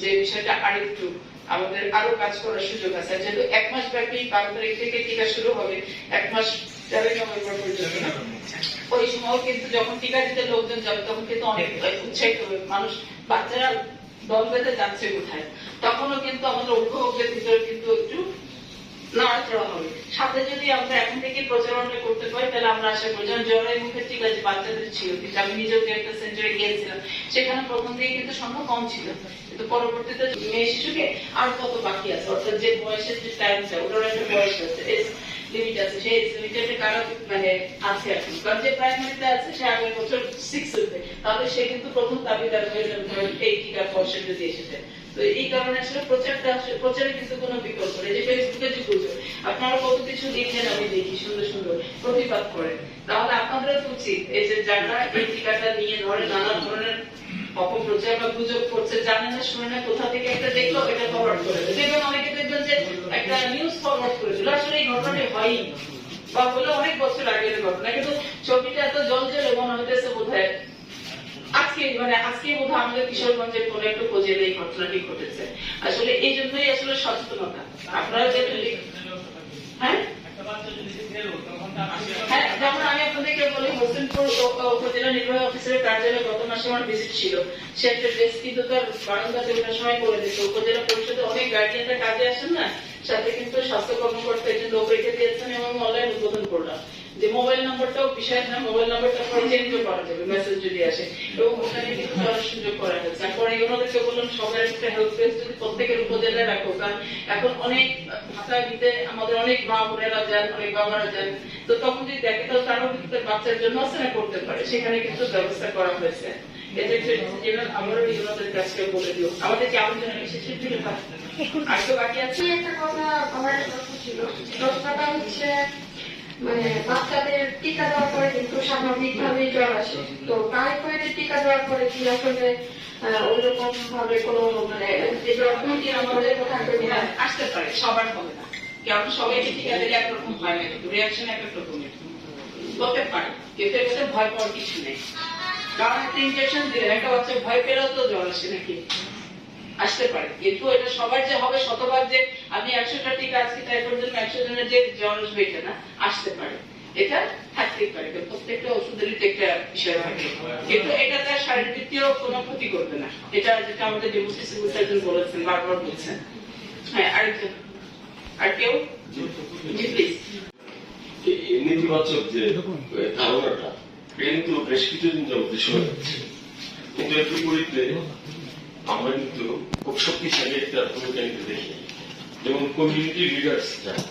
যে বিষয়টা আরেকটু আমাদের আরও কাজ করার সুযোগ আছে যেহেতু এক মাস ব্যাপী বারো তারিখ থেকে টিকা শুরু হবে, এক মাস তেরোই নভেম্বর পর্যন্ত? ওই সময় কিন্তু যখন টিকা দিতে লোকজন যাবে, তখন কিন্তু অনেক উৎসাহিত হবে মানুষ, বাচ্চারা দল বেঁধে যাচ্ছে কোথায় তখনও কিন্তু আমাদের অভিভাবকদের ভিতরে কিন্তু একটু সাথে যদি আমরা এখন থেকে প্রচারণা করতে পারি, তাহলে আমরা আশা করি যেমন জ্বরের মুখে ঠিক আছে, বাচ্চাদের ছিল, কিন্তু আমি নিজেও একটা সেন্টারে গিয়েছিলাম। সেখানে প্রথম দিকে কিন্তু সংখ্যা কম ছিল। কিন্তু পরবর্তীতে মেয়ে শিশুকে আর কত বাকি আছে? অর্থাৎ যে বয়সের যে টাইমটা ওটার একটা বয়স আছে লিমিট আছে। সেই লিমিটেড কারও মানে আছে এখন কারণ যে প্রাইমারিতে আছে, সে আগের বছর সিক্স উঠবে তাহলে সে কিন্তু প্রথম দাবিদার হয়ে যাবে এই টিকার বর্ষে যদি এসেছে তো এই কারণে আসলে প্রচারটা প্রচারে কিন্তু কোনো বিকল্প নেই। যে ফেসবুকে যে গুজব আপনারা কত কিছু লিখেন আমি দেখি, সুন্দর সুন্দর প্রতিবাদ করেন। তাহলে আপনাদেরও তো উচিত, এই যে যারা এই টিকাটা নিয়ে ধরে নানা ধরনের অপপ্রচার বা গুজব করছে, জানে না, শুনে না, কোথা থেকে একটা দেখল, এটা ফরওয়ার্ড করে অনেকে দেখবেন যে একটা নিউজ ফরওয়ার্ড আসলে এই ঘটনাটি হয়নি বা হলো অনেক বছর আগের ঘটনা, কিন্তু ছবিটা এত জল জলে মনে হইতেছে বোধ হয় আজকে মানে আজকে বোধ আমাদের কিশোরগঞ্জের কোন একটা উপজেলায় এই ঘটনাটি ঘটেছে। আসলে এই জন্যই আসলে সচেতনতা। আপনারা লিখ- হ্যাঁ? হ্যাঁ উপজেলা সময় করে উপজেলা গার্ডিয়ানরা কাজে না, সাথে কিন্তু স্বাস্থ্য কর্মকর্তা একজন লোক রেখে দিয়েছেন এবং অনলাইন উদ্বোধন করলাম। যে মোবাইল নাম্বারটাও বিষয় না মোবাইল নাম্বারটা পরে চেঞ্জও করা যাবে মেসেজ যদি আসে। এবং ওখানে কিন্তু করার সুযোগ করা হয়েছে আর পরে ওনাদেরকে বললাম, সবার একটা হেল্প ডেস্ক যদি প্রত্যেকের উপজেলায় রাখো, কারণ এখন অনেক ভাতা দিতে আমাদের অনেক মা বোনেরা যান, অনেক বাবারা যান। তো তখন যদি দেখে, তাহলে তারাও কিন্তু বাচ্চার জন্য আসলে করতে পারে। সেখানে কিন্তু ব্যবস্থা করা হয়েছে। যেন আমারও এই বলে দিও। আমাদের যে আলোচনা শেষের দিকে আর তো বাকি আছে? একটা কথা আমার ছিল। প্রশ্নটা হচ্ছে মানে বাচ্চাদের টিকা দেওয়ার পরে কিন্তু জ্বর আসে। তো টাইফয়েডের টিকা দেওয়ার পরে কি আসলে ওইরকম ভাবে মানে যে জ্বর থাকবে আসতে পারে, সবার হবে না। দিলে একরকম রিয়াকশন এক এক হতে পারে কিন্তু এটাতে ভয় পাওয়ার কিছু নেই। কারণ একটা ইনজেকশন একটা বাচ্চা ভয় পেলেও তো জ্বর আসে নাকি? আসতে পারে। কিন্তু এটা সবার যে হবে, শতভাগ যে আমি একশোটা টিকা আজকে টাইফয়েড জন্য একশো জনের যে আসবে এটা না, আসতে পারে। এটা থাকতেই পারে প্রত্যেকটা ওষুধেরই তো একটা বিষয় থাকে। কিন্তু এটা তার শারীরবৃত্তীয় কোনো ক্ষতি করবে না। এটা যেটা আমাদের ডেমোসি সিভিল বলেছেন, বারবার বলছেন। হ্যাঁ আরেকজন। আর কেউ? প্লিজ নেতিবাচক যে ধারণাটা কিন্তু বেশ কিছুদিন যাবত শোনা যাচ্ছে কিন্তু এর বিপরীতে আমরা কিন্তু খুব শক্তিশালী একটা ভূমিকা নিতে দেখি। যেমন কমিউনিটি লিডার্স যারা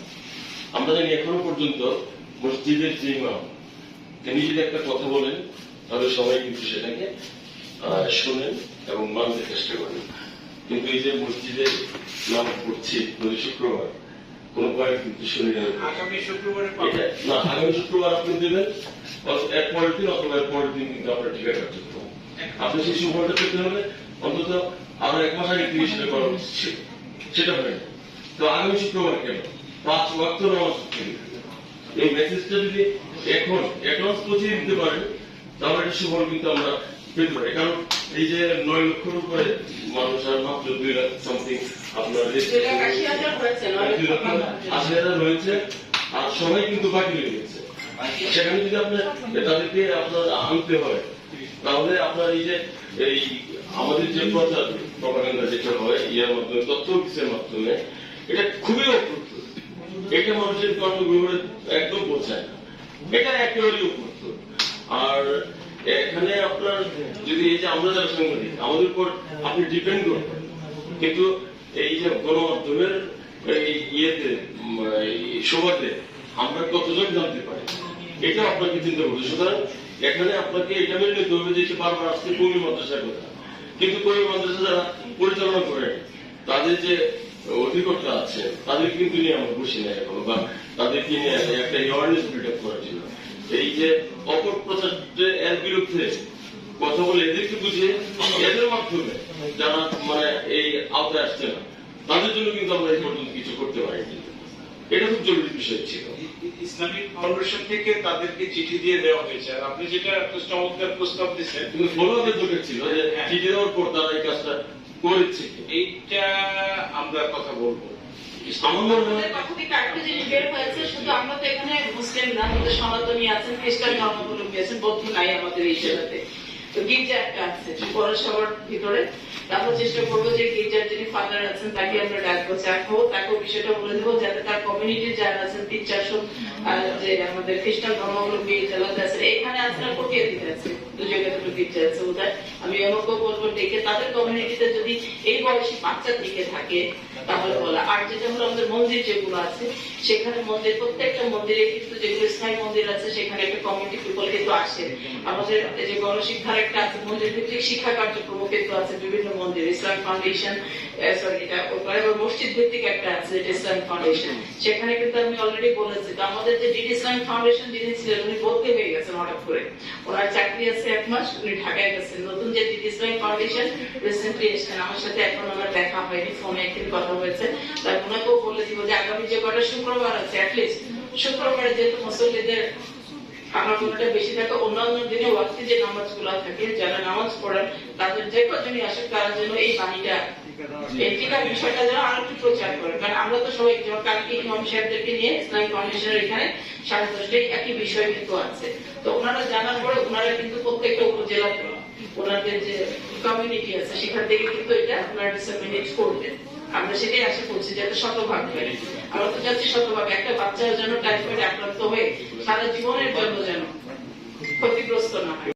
আমরা জানি এখনও পর্যন্ত মসজিদের যে ইমাম তিনি যদি একটা কথা বলেন তাহলে সবাই কিন্তু সেটাকে শোনেন এবং মানতে চেষ্টা করেন। কিন্তু এই যে মসজিদে নাম পড়ছি প্রতি শুক্রবার কোনো পয়েন্ট কিন্তু শুনে না। আগামী শুক্রবারে না আগামী শুক্রবার আপনি দেবেন এক পরের দিন অথবা এর পরের দিন কিন্তু আপনার কার্যক্রম আপনি সেই সুফলটা পেতে হলে অন্তত আরও এক মাস আগে তিরিশ করা সেটা হয় তো আগামী শুক্রবার কেন? পাঁচ ওয়াক্ত নামাজ এই মেসেজটা যদি এখন অ্যাডভান্স পৌঁছে দিতে পারেন তাহলে এটা সুফল কিন্তু আমরা পেতে পারি। কারণ এই যে নয় লক্ষের উপরে মানুষ আর মাত্র দুই লাখ সামথিং আপনার আশি হাজার রয়েছে আর সবাই কিন্তু বাকি রয়ে গেছে। সেখানে যদি আপনার তাদেরকে আপনার আনতে হয় তাহলে আপনার এই যে, এই আমাদের যে প্রচার প্রপাগান্ডা যেটা হয়, ইয়ার মাধ্যমে, তথ্য অফিসের মাধ্যমে, এটা খুবই অপ্রতুল। এটা মানুষের কর্মগ্রহণে একদম পৌঁছায় না। এটা একেবারেই অপ্রতুল। আর এখানে আপনার যদি এই যে আমরা যারা সাংবাদিক, আমাদের উপর আপনি ডিপেন্ড করবেন। কিন্তু এই যে গণমাধ্যমের এই ইয়েতে সভাতে আমরা কতজন জানতে পারি? এটা আপনাকে চিন্তা করতে। সুতরাং এখানে আপনাকে এটা মেনে নিতে হবে যে বারবার আসছে কমি মাদ্রাসার কথা কিন্তু কমি মাদ্রাসা যারা পরিচালনা করেন তাদের যে অধিকর্তা আছে, তাদের কিন্তু নিয়ে আমরা বসি না এখনও, বা তাদেরকে নিয়ে একটা অ্যাওয়ারনেস বিল্ড আপ করার জন্য এই যে অপপ্রচার এর বিরুদ্ধে কথা বলে এদেরকে বুঝিয়ে, এদের মাধ্যমে যারা মানে এই আওতায় আসছে না, তাদের জন্য কিন্তু আমরা এই পর্যন্ত কিছু করতে পারিনি। এটা খুব জরুরি বিষয় ছিল। ইসলামিক ফাউন্ডেশন থেকে তাদেরকে চিঠি দিয়ে দেওয়া হয়েছে। আর আপনি যেটা একটা চমৎকার প্রস্তাব দিচ্ছেন কিন্তু ফলো আপের দরকার ছিল যে চিঠি দেওয়ার পর তারা এই কাজটা করেছে। এইটা আমরা কথা বলব। হয় আমাদের পক্ষ থেকে আরেকটা জিনিস বের হয়েছে শুধু আমরা তো এখানে মুসলিম না আমাদের সনাতনী আছেন খ্রিস্টান ধর্মাবলম্বী আছেন বৌদ্ধ নাই আমাদের এই জায়গাতে তো গির্জা একটা আছে পৌরসভার ভিতরে। তারপর চেষ্টা করব যে গির্জার যিনি ফাদার আছেন তাকে আমরা ডাকবো। চাকবো তাকেও বিষয়টা বলে দেবো, যাতে তার কমিউনিটির যারা আছেন, তিন চারশো যে আমাদের খ্রিস্টান ধর্মাবলম্বী জেলাতে আছেন এখানে আছেন আর কোটিয়া দিতে আছে আছে মন্দির যেগুলো আছে, সেখানে মন্দির, প্রত্যেকটা মন্দিরে যেগুলো স্থায়ী মন্দির আছে, সেখানে একটা আসে। আমাদের যে একটা আছে শিক্ষা কার্যক্রম কিন্তু আছে, বিভিন্ন মন্দির ইসলাম ফাউন্ডেশন সরি এটা মসজিদ ভিত্তিক একটা আছে ইসলাম ফাউন্ডেশন সেখানে কিন্তু আমি অলরেডি বলেছি তো আমাদের যে ডিডি ইসলাম ফাউন্ডেশন যিনি ছিলেন উনি ভর্তি হয়ে গেছেন হঠাৎ করে। ওনার চাকরি আছে এক মাস উনি ঢাকায় গেছেন। নতুন যে ডিডি ইসলাম ফাউন্ডেশন রিসেন্টলি এসেছেন আমার সাথে এখন আমার দেখা হয়নি ফোনে একদিন কথা হয়েছে। তাই ওনাকেও বলে দিব যে আগামী যে কটা শুক্রবার আছে অ্যাটলিস্ট শুক্রবারে যেহেতু মুসল্লিদের আমার মনটা বেশি থাকে। অন্যান্য দিনে ওয়াক্তি যে নামাজগুলা থাকে, যারা নামাজ পড়েন, তাদের যে কজনই আসে তারা যেন এই বাণীটা এই বিষয়টা যেন আরও একটু প্রচার করে। কারণ আমরা তো সবাই যেমন কালকে ইমাম সাহেবদেরকে নিয়ে ইসলামী ফাউন্ডেশনের এখানে সাড়ে দশটায় একই বিষয় কিন্তু আছে। তো ওনারা জানার পরে ওনারা কিন্তু প্রত্যেকটা উপজেলাতে ওনাদের যে কমিউনিটি আছে, সেখান থেকে কিন্তু এটা ওনারা ডিসেমিনেট করবেন। আমরা সেটাই আশা করছি, যাতে শতভাগ হয়। আমরা তো চাচ্ছি শতভাগ একটা বাচ্চার জন্য টাইফয়েড আক্রান্ত হয়ে সারা জীবনের জন্য যেন ক্ষতিগ্রস্ত না হয়।